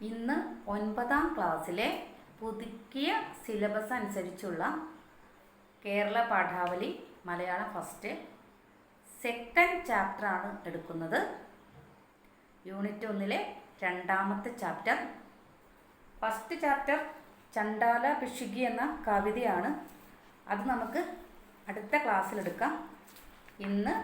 ഇന്ന് ഒൻപതാം ക്ലാസ്സിലെ പുതുക്കിയ സിലബസ് അനുസരിച്ചുള്ള കേരള പാഠാവലി മലയാളം ഫസ്റ്റ് സെക്കൻഡ് ചാപ്റ്ററാണ് എടുക്കുന്നത്. യൂണിറ്റ് ഒന്നിലെ രണ്ടാമത്തെ chapter first chapter Chandala Pishuki എന്ന കവിതയാണ്. അത് നമുക്ക് അടുത്ത ക്ലാസ്സിലെടുക്കാം ഇന്ന്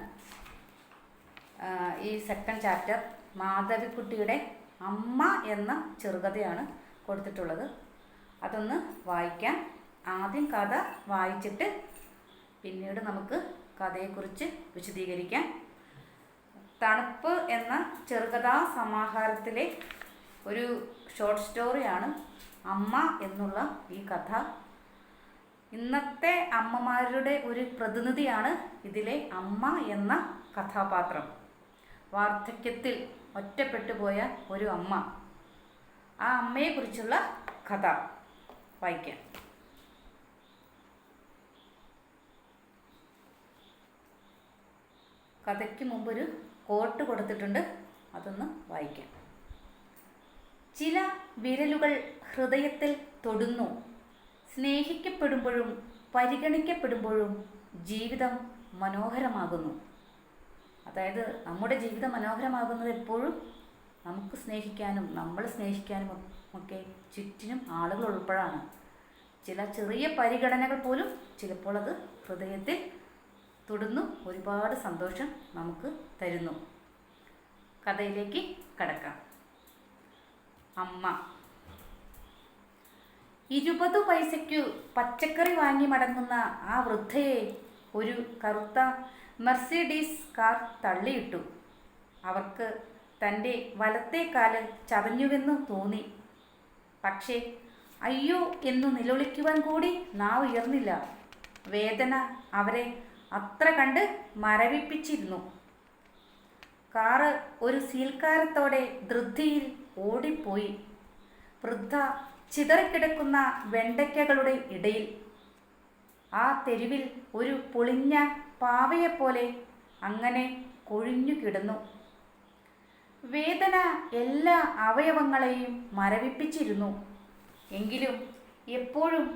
ഈ സെക്കൻഡ് ചാപ്റ്റർ മാധവിക്കുട്ടിയുടെ അമ്മ എന്ന ചെറുകഥയാണ് കൊടുത്തിട്ടുള്ളത്. അതൊന്ന് വായിക്കാം. ആദ്യം കഥ വായിച്ചിട്ട് പിന്നീട് നമുക്ക് കഥയെക്കുറിച്ച് വിശദീകരിക്കാം. തണുപ്പ് എന്ന ചെറുകഥാ സമാഹാരത്തിലെ ഒരു ഷോർട്ട് സ്റ്റോറിയാണ് അമ്മ എന്നുള്ള ഈ കഥ. ഇന്നത്തെ അമ്മമാരുടെ ഒരു പ്രതിനിധിയാണ് ഇതിലെ അമ്മ എന്ന കഥാപാത്രം. വാർദ്ധക്യത്തിൽ ഒറ്റപ്പെട്ടു പോയ ഒരു അമ്മ. ആ അമ്മയെക്കുറിച്ചുള്ള കഥ വായിക്കാം. കഥയ്ക്ക് മുമ്പൊരു കോട്ട് കൊടുത്തിട്ടുണ്ട്. അതൊന്ന് വായിക്കാം. ചില വിരലുകൾ ഹൃദയത്തിൽ തൊടുന്നു. സ്നേഹിക്കപ്പെടുമ്പോഴും പരിഗണിക്കപ്പെടുമ്പോഴും ജീവിതം മനോഹരമാകുന്നു. അതായത് നമ്മുടെ ജീവിതം മനോഹരമാകുന്നത് എപ്പോഴും നമുക്ക് സ്നേഹിക്കാനും നമ്മൾ സ്നേഹിക്കാനും ഒക്കെ ചുറ്റിനും ആളുകൾ ഉൾപ്പെടാണ്. ചില ചെറിയ പരിഗണനകൾ പോലും ചിലപ്പോൾ അത് ഹൃദയത്തിൽ തൊടുന്നു ഒരുപാട് സന്തോഷം നമുക്ക് തരുന്നു. കഥയിലേക്ക് കടക്കാം. അമ്മ. ഇരുപത് പൈസയ്ക്കു പച്ചക്കറി വാങ്ങി മടങ്ങുന്ന ആ വൃദ്ധയെ ഒരു കറുത്ത മെർസിഡീസ് കാർ തള്ളിയിട്ടു. അവർക്ക് തന്റെ വലത്തെ കാൽ ചതഞ്ഞുവെന്ന് തോന്നി. പക്ഷേ അയ്യോ എന്നു നിലവിളിക്കുവാൻ കൂടി നാവ് ഉയർന്നില്ല. വേദന അവരെ അത്ര കണ്ട് മരവിപ്പിച്ചിരുന്നു. കാറ് ഒരു സീൽക്കാരത്തോടെ ധൃതിയിൽ ഓടിപ്പോയി. വൃദ്ധ ചിതറിക്കിടക്കുന്ന വെണ്ടയ്ക്കകളുടെ ഇടയിൽ ആ തെരുവിൽ ഒരു പൊളിഞ്ഞ പാവയെപ്പോലെ അങ്ങനെ കൊഴിഞ്ഞു കിടന്നു. വേദന എല്ലാ അവയവങ്ങളെയും മരവിപ്പിച്ചിരുന്നു. എങ്കിലും എപ്പോഴും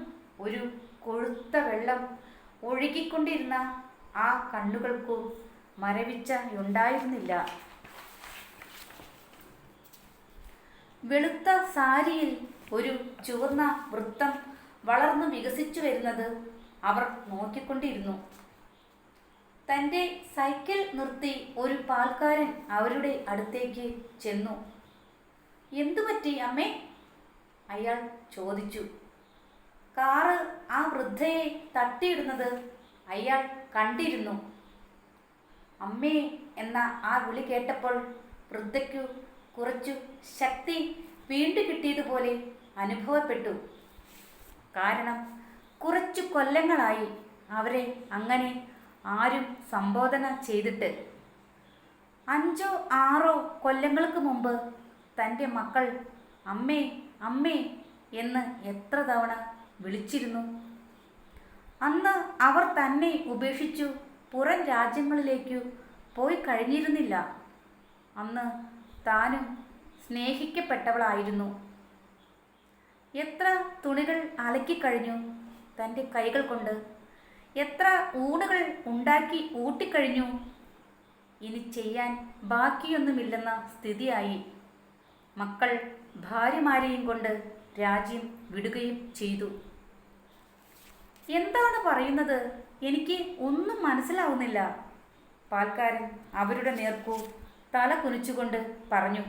ഒരു കൊഴുത്ത വെള്ളം ഒഴുകിക്കൊണ്ടിരുന്ന ആ കണ്ണുകൾക്കു മരവിച്ച ഉണ്ടായിരുന്നില്ല. വെളുത്ത സാരിയിൽ ഒരു ചുവന്ന വൃത്തം വളർന്നു വികസിച്ചു വരുന്നത് അവർ നോക്കിക്കൊണ്ടിരുന്നു. തന്റെ സൈക്കിൾ നിർത്തി ഒരു പാൽക്കാരൻ അവരുടെ അടുത്തേക്ക് ചെന്നു. എന്തു പറ്റി അമ്മേ? അയാൾ ചോദിച്ചു. കാറ് ആ വൃദ്ധയെ തട്ടിയിടുന്നത് അയാൾ കണ്ടിരുന്നു. അമ്മേ എന്ന ആ വിളി കേട്ടപ്പോൾ വൃദ്ധയ്ക്കു കുറച്ചു ശക്തി വീണ്ടുകിട്ടിയതുപോലെ അനുഭവപ്പെട്ടു. കാരണം കുറച്ചു കൊല്ലങ്ങളായി അവരെ അങ്ങനെ ആരും സംബോധന ചെയ്തിട്ട്. അഞ്ചോ ആറോ കൊല്ലങ്ങൾക്ക് മുമ്പ് തന്റെ മക്കൾ അമ്മേ അമ്മേ എന്ന് എത്ര തവണ വിളിച്ചിരുന്നു. അന്ന് അവർ തന്നെ ഉപേക്ഷിച്ചു പുറം രാജ്യങ്ങളിലേക്കു പോയി കഴിഞ്ഞിരുന്നില്ല. അന്ന് താനും സ്നേഹിക്കപ്പെട്ടവളായിരുന്നു. എത്ര തുണികൾ അലക്കിക്കഴിഞ്ഞു തന്റെ കൈകൾ കൊണ്ട് എത്ര ഊണുകൾ ഉണ്ടാക്കി ഊട്ടിക്കഴിഞ്ഞു? ഇനി ചെയ്യാൻ ബാക്കിയൊന്നുമില്ലെന്ന സ്ഥിതിയായി. മക്കൾ ഭാര്യമാരെയും കൊണ്ട് രാജ്യം വിടുകയും ചെയ്തു. എന്താണ് പറയുന്നത്? എനിക്ക് ഒന്നും മനസ്സിലാവുന്നില്ല. പാൽക്കാരൻ അവരുടെ നേർക്കു തല കുനിച്ചുകൊണ്ട് പറഞ്ഞു.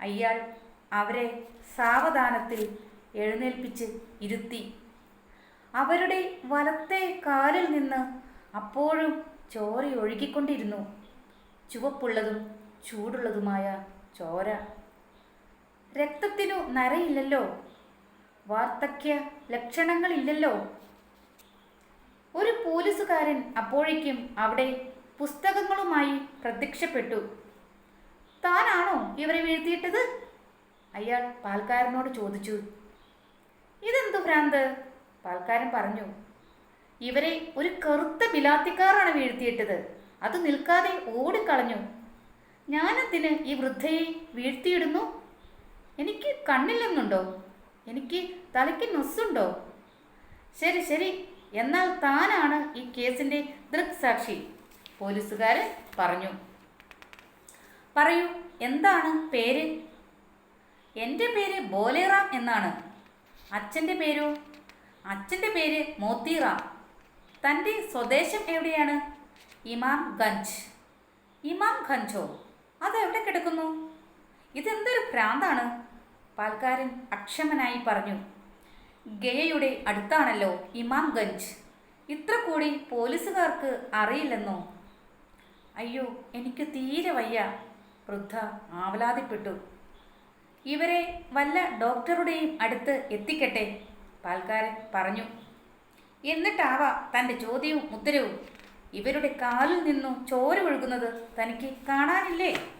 അയാൾ അവരെ സാവധാനത്തിൽ എഴുന്നേൽപ്പിച്ച് ഇരുത്തി. അവരുടെ വലത്തെ കാലിൽ നിന്ന് അപ്പോഴും ചോര ഒഴുകിക്കൊണ്ടിരുന്നു. ചുവപ്പുള്ളതും ചൂടുള്ളതുമായ ചോര. രക്തത്തിനു നരയില്ലല്ലോ. വാർത്തക്യ ലക്ഷണങ്ങളില്ലല്ലോ. ഒരു പോലീസുകാരൻ അപ്പോഴേക്കും അവിടെ പുസ്തകങ്ങളുമായി പ്രത്യക്ഷപ്പെട്ടു. താനാണോ ഇവരെ വീഴ്ത്തിയിട്ടത്? അയാൾ പാൽക്കാരനോട് ചോദിച്ചു. ഇതെന്തു ഭ്രാന്ത്? പാൽക്കാരൻ പറഞ്ഞു ഇവരെ ഒരു കറുത്ത ബിലാത്തിക്കാറാണ് വീഴ്ത്തിയിട്ടത്. അത് നിൽക്കാതെ ഓടിക്കളഞ്ഞു. ഞാനതിന് ഈ വൃദ്ധയെ വീഴ്ത്തിയിടുന്നു? എനിക്ക് കണ്ണില്ലെന്നുണ്ടോ? എനിക്ക് തലയ്ക്ക് നൊസ്സുണ്ടോ ശരി ശരി. എന്നാൽ താനാണ് ഈ കേസിന്റെ ദൃക്സാക്ഷി പോലീസുകാരൻ പറഞ്ഞു. പറയൂ എന്താണ് പേര്? എന്റെ പേര് ബോലേറാം എന്നാണ്. അച്ഛന്റെ പേരോ? അച്ഛന്റെ പേര് മോത്തിറാം. തന്റെ സ്വദേശം എവിടെയാണ്? ഇമാം ഗഞ്ച്. ഇമാം ഗഞ്ചോ അതെവിടെ കിടക്കുന്നു? ഇതെന്തൊരു ഭ്രാന്താണ്? പാൽക്കാരൻ അക്ഷമനായി പറഞ്ഞു. ഗയയുടെ അടുത്താണല്ലോ ഇമാം ഗഞ്ച്. ഇത്ര കൂടി പോലീസുകാർക്ക് അറിയില്ലെന്നോ? അയ്യോ എനിക്ക് തീരെ വയ്യ. വൃദ്ധ ആവലാതിപ്പെട്ടു. ഇവരെ വല്ല ഡോക്ടറുടെയും അടുത്ത് എത്തിക്കട്ടെ. പാൽക്കാരൻ പറഞ്ഞു എന്നിട്ടാവാം തന്റെ ചോദ്യവും ഉത്തരവും? ഇവരുടെ കാലിൽ നിന്നും ചോര ഒഴുകുന്നത് തനിക്ക് കാണാനില്ലേ?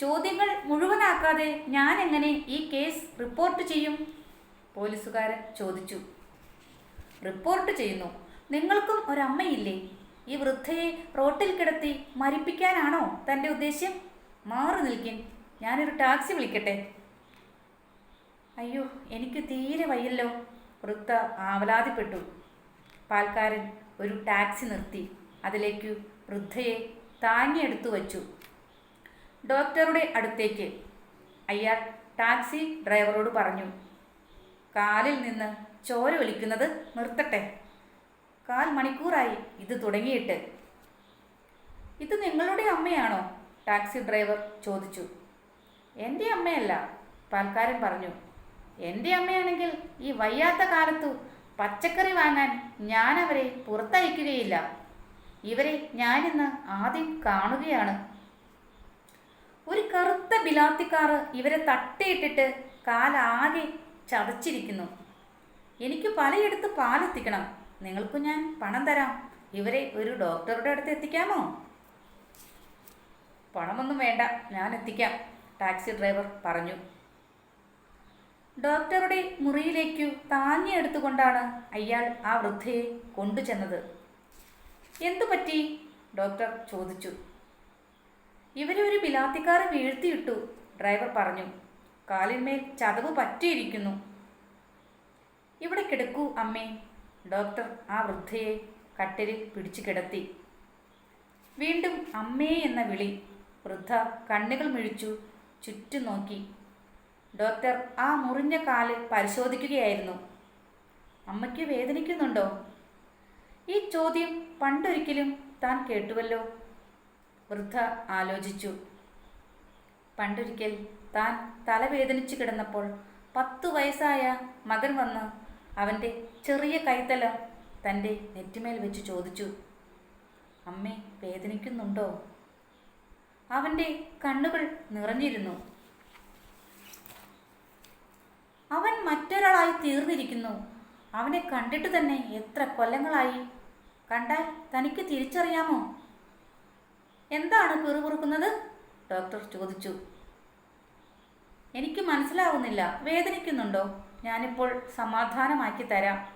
ചോദ്യങ്ങൾ മുഴുവനാക്കാതെ ഞാൻ എങ്ങനെ ഈ കേസ് റിപ്പോർട്ട് ചെയ്യും? പോലീസുകാരൻ ചോദിച്ചു. റിപ്പോർട്ട് ചെയ്യുന്നു. നിങ്ങൾക്കും ഒരമ്മയില്ലേ? ഈ വൃദ്ധയെ റോട്ടിൽ കിടത്തി മരിപ്പിക്കാനാണോ തന്റെ ഉദ്ദേശ്യം? മാറി നിൽക്കിൻ. ഞാനൊരു ടാക്സി വിളിക്കട്ടെ? അയ്യോ എനിക്ക് തീരെ വയ്യല്ലോ. വൃത്ത ആവലാതിപ്പെട്ടു. പാൽക്കാരൻ ഒരു ടാക്സി നിർത്തി. അതിലേക്ക് വൃദ്ധയെ താങ്ങിയെടുത്തു വച്ചു. ഡോക്ടറുടെ അടുത്തേക്ക്. അയാൾ ടാക്സി ഡ്രൈവറോട് പറഞ്ഞു കാലിൽ നിന്ന് ചോര ഒലിക്കുന്നത് നിർത്തട്ടെ. കാൽ മണിക്കൂറായി ഇത് തുടങ്ങിയിട്ട്. ഇത് നിങ്ങളുടെ അമ്മയാണോ? ടാക്സി ഡ്രൈവർ ചോദിച്ചു. എന്റെ അമ്മയല്ല പാൽക്കാരൻ പറഞ്ഞു. എന്റെ അമ്മയാണെങ്കിൽ ഈ വയ്യാത്ത കാലത്തു പച്ചക്കറി വാങ്ങാൻ ഞാൻ അവരെ പുറത്തയക്കുകയില്ല. ഇവരെ ഞാനിന്ന് ആദ്യം കാണുകയാണ്. ഒരു കറുത്ത ബിലാത്തിക്കാറ് ഇവരെ തട്ടിയിട്ടിട്ട് കാലാകെ ചതച്ചിരിക്കുന്നു. എനിക്ക് പലയിടത്ത് പാലെത്തിക്കണം. നിങ്ങൾക്ക് ഞാൻ പണം തരാം. ഇവരെ ഒരു ഡോക്ടറുടെ അടുത്ത് എത്തിക്കാമോ? പണമൊന്നും വേണ്ട. ഞാൻ എത്തിക്കാം. ടാക്സി ഡ്രൈവർ പറഞ്ഞു. ഡോക്ടറുടെ മുറിയിലേക്കു താങ്ങിയെടുത്തുകൊണ്ടാണ് അയാൾ ആ വൃദ്ധയെ കൊണ്ടുചെന്നത്. എന്തു പറ്റി? ഡോക്ടർ ചോദിച്ചു. ഇവരെ ഒരു ബിലാത്തിക്കാരൻ വീഴ്ത്തിയിട്ടു ഡ്രൈവർ പറഞ്ഞു. കാലിന്മേൽ ചതവ് പറ്റിയിരിക്കുന്നു. ഇവിടെ കിടക്കൂ അമ്മേ. ഡോക്ടർ ആ വൃദ്ധയെ കട്ടിലിൽ പിടിച്ചു കിടത്തി. വീണ്ടും അമ്മേ എന്ന വിളി വൃദ്ധ കണ്ണുകൾ മിഴിച്ചു ചുറ്റും നോക്കി. ഡോക്ടർ ആ മുറിഞ്ഞ കാൽ പരിശോധിക്കുകയായിരുന്നു. അമ്മയ്ക്ക് വേദനിക്കുന്നുണ്ടോ? ഈ ചോദ്യം പണ്ടൊരിക്കലും താൻ കേട്ടുവല്ലോ. വൃദ്ധ ആലോചിച്ചു. പണ്ടൊരിക്കൽ താൻ തലവേദനിച്ചു കിടന്നപ്പോൾ പത്തു വയസ്സായ മകൻ വന്ന് അവന്റെ ചെറിയ കൈത്തല തന്റെ നെറ്റിമേൽ വെച്ച് ചോദിച്ചു. അമ്മേ വേദനിക്കുന്നുണ്ടോ? അവന്റെ കണ്ണുകൾ നിറഞ്ഞിരുന്നു. അവൻ മറ്റൊരാളായി തീർന്നിരിക്കുന്നു. അവനെ കണ്ടിട്ട് തന്നെ എത്ര കൊല്ലങ്ങളായി? കണ്ടാൽ തനിക്ക് തിരിച്ചറിയാമോ? എന്താണ് പിറുപിറുക്കുന്നത്? ഡോക്ടർ ചോദിച്ചു. എനിക്ക് മനസ്സിലാവുന്നില്ല. വേദനിക്കുന്നുണ്ടോ? ഞാനിപ്പോൾ സമാധാനമാക്കി തരാം.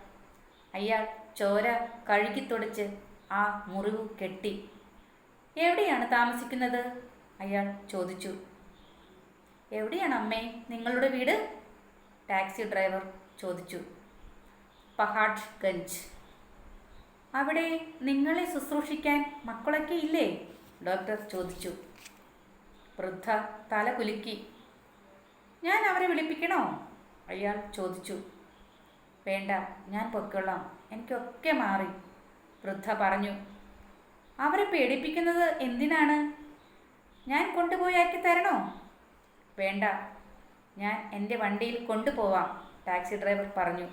അയാൾ ചോര കഴുകി തുടച്ച് ആ മുറിവ് കെട്ടി. എവിടെയാണ് താമസിക്കുന്നത്? അയാൾ ചോദിച്ചു. എവിടെയാണ് അമ്മേ നിങ്ങളുടെ വീട്? ടാക്സി ഡ്രൈവർ ചോദിച്ചു. പഹാഡ് ഗഞ്ച് അവിടെ നിങ്ങളെ ശുശ്രൂഷിക്കാൻ മക്കളൊക്കെ ഇല്ലേ? ഡോക്ടർ ചോദിച്ചു. വൃദ്ധ തല കുലുക്കി. ഞാൻ അവരെ വിളിപ്പിക്കണോ? അയാൾ ചോദിച്ചു. വേണ്ട ഞാൻ പൊയ്ക്കൊള്ളാം. എനിക്കൊക്കെ മാറി. വൃദ്ധ പറഞ്ഞു. അവരെ പേടിപ്പിക്കുന്നത് എന്തിനാണ്? ഞാൻ കൊണ്ടുപോയാക്കി തരണോ? വേണ്ട ഞാൻ എന്റെ വണ്ടിയിൽ കൊണ്ടുപോവാം ടാക്സി ഡ്രൈവർ പറഞ്ഞു.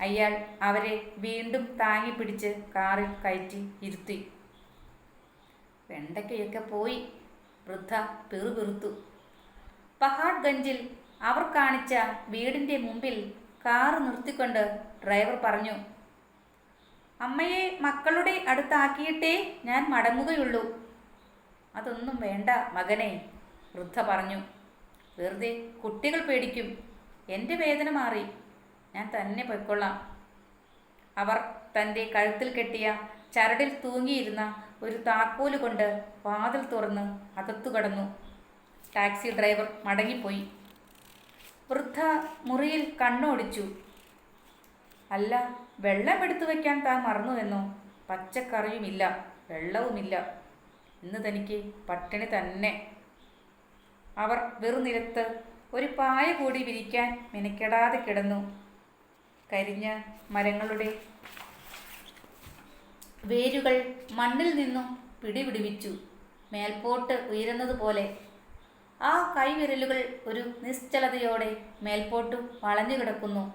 അയാൾ അവരെ വീണ്ടും താങ്ങി പിടിച്ച് കാറിൽ കയറ്റി ഇരുത്തി. വെണ്ടയ്ക്കയൊക്കെ പോയി വൃദ്ധ പിറുപിറുത്തു. പഹാഡ്ഗഞ്ചിൽ അവർ കാണിച്ച വീടിന്റെ മുമ്പിൽ കാറ് നിർത്തിക്കൊണ്ട് ഡ്രൈവർ പറഞ്ഞു അമ്മയെ മക്കളുടെ അടുത്താക്കിയിട്ടേ ഞാൻ മടങ്ങുകയുള്ളൂ. അതൊന്നും വേണ്ട മകനെ വൃദ്ധ പറഞ്ഞു. വെറുതെ കുട്ടികൾ പേടിക്കും. എന്റെ വേദന മാറി. ഞാൻ തന്നെ പൊയ്ക്കൊള്ളാം. അവർ തന്റെ കഴുത്തിൽ കെട്ടിയ ചരടിൽ തൂങ്ങിയിരുന്ന ഒരു താക്കോൽ കൊണ്ട് വാതിൽ തുറന്ന് അകത്തു കടന്നു. ടാക്സി ഡ്രൈവർ മടങ്ങിപ്പോയി. വൃദ്ധ മുറിയിൽ കണ്ണോടിച്ചു. അല്ല വെള്ളം എടുത്തു വയ്ക്കാൻ താൻ മറന്നുവെന്നോ? പച്ചക്കറിയുമില്ല വെള്ളവുമില്ല. ഇന്ന് തനിക്ക് പട്ടിണി തന്നെ. അവർ വെറുനിരത്ത് ഒരു പായ കൂടി വിരിക്കാൻ മിനക്കെടാതെ കിടന്നു. കരിഞ്ഞ മരങ്ങളുടെ വേരുകൾ മണ്ണിൽ നിന്നും പിടിപിടിവിച്ചു. മേൽപോട്ട് ഉയരുന്നതുപോലെ. ആ കൈവിരലുകൾ ഒരു നിശ്ചലതയോടെ മേൽപോട്ടു വളഞ്ഞു കിടക്കുന്നു.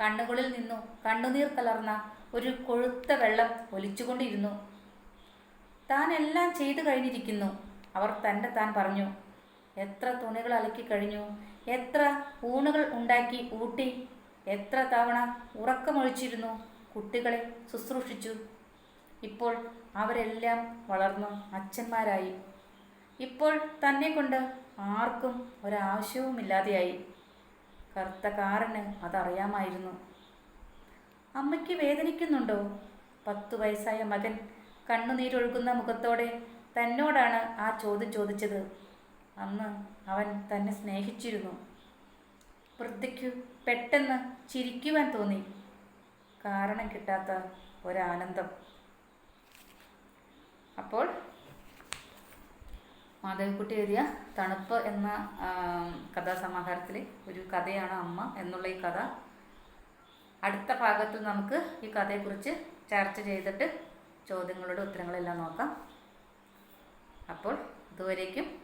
കണ്ണുകളിൽ നിന്നു കണ്ണുനീർ കലർന്ന ഒരു കൊഴുത്ത വെള്ളം ഒലിച്ചുകൊണ്ടിരുന്നു. താൻ എല്ലാം ചെയ്തു കഴിഞ്ഞിരിക്കുന്നു. അവർ തന്റെ താൻ പറഞ്ഞു. എത്ര തുണികൾ അലക്കി കഴിഞ്ഞു? എത്ര ഊണുകൾ ഉണ്ടാക്കി ഊട്ടി? എത്ര തവണ ഉറക്കമൊഴിച്ചിരുന്നു? കുട്ടികളെ ശുശ്രൂഷിച്ചു. ഇപ്പോൾ അവരെല്ലാം വളർന്നു അച്ഛന്മാരായി. ഇപ്പോൾ തന്നെ കൊണ്ട് ആർക്കും ഒരാവശ്യവുമില്ലാതെയായി. കറുത്ത കാറിന് അതറിയാമായിരുന്നു. അമ്മയ്ക്ക് വേദനിക്കുന്നുണ്ടോ? പത്തു വയസ്സായ മകൻ കണ്ണുനീരൊഴുകുന്ന മുഖത്തോടെ തന്നോടാണ് ആ ചോദ്യം ചോദിച്ചത്. അന്ന് അവൻ തന്നെ സ്നേഹിച്ചിരുന്നു. വൃദ്ധയ്ക്കു പെട്ടെന്ന് ചിരിക്കുവാൻ തോന്നി. കാരണം കിട്ടാത്ത ഒരാനന്ദം. അപ്പോൾ മാധവിക്കുട്ടി എഴുതിയ തണുപ്പ് എന്ന കഥാസമാഹാരത്തിലെ ഒരു കഥയാണ് അമ്മ എന്നുള്ള ഈ കഥ. അടുത്ത ഭാഗത്തിൽ നമുക്ക് ഈ കഥയെക്കുറിച്ച് ചർച്ച ചെയ്തിട്ട് ചോദ്യങ്ങളുടെ ഉത്തരങ്ങളെല്ലാം നോക്കാം. അപ്പോൾ ഇതുവരേക്കും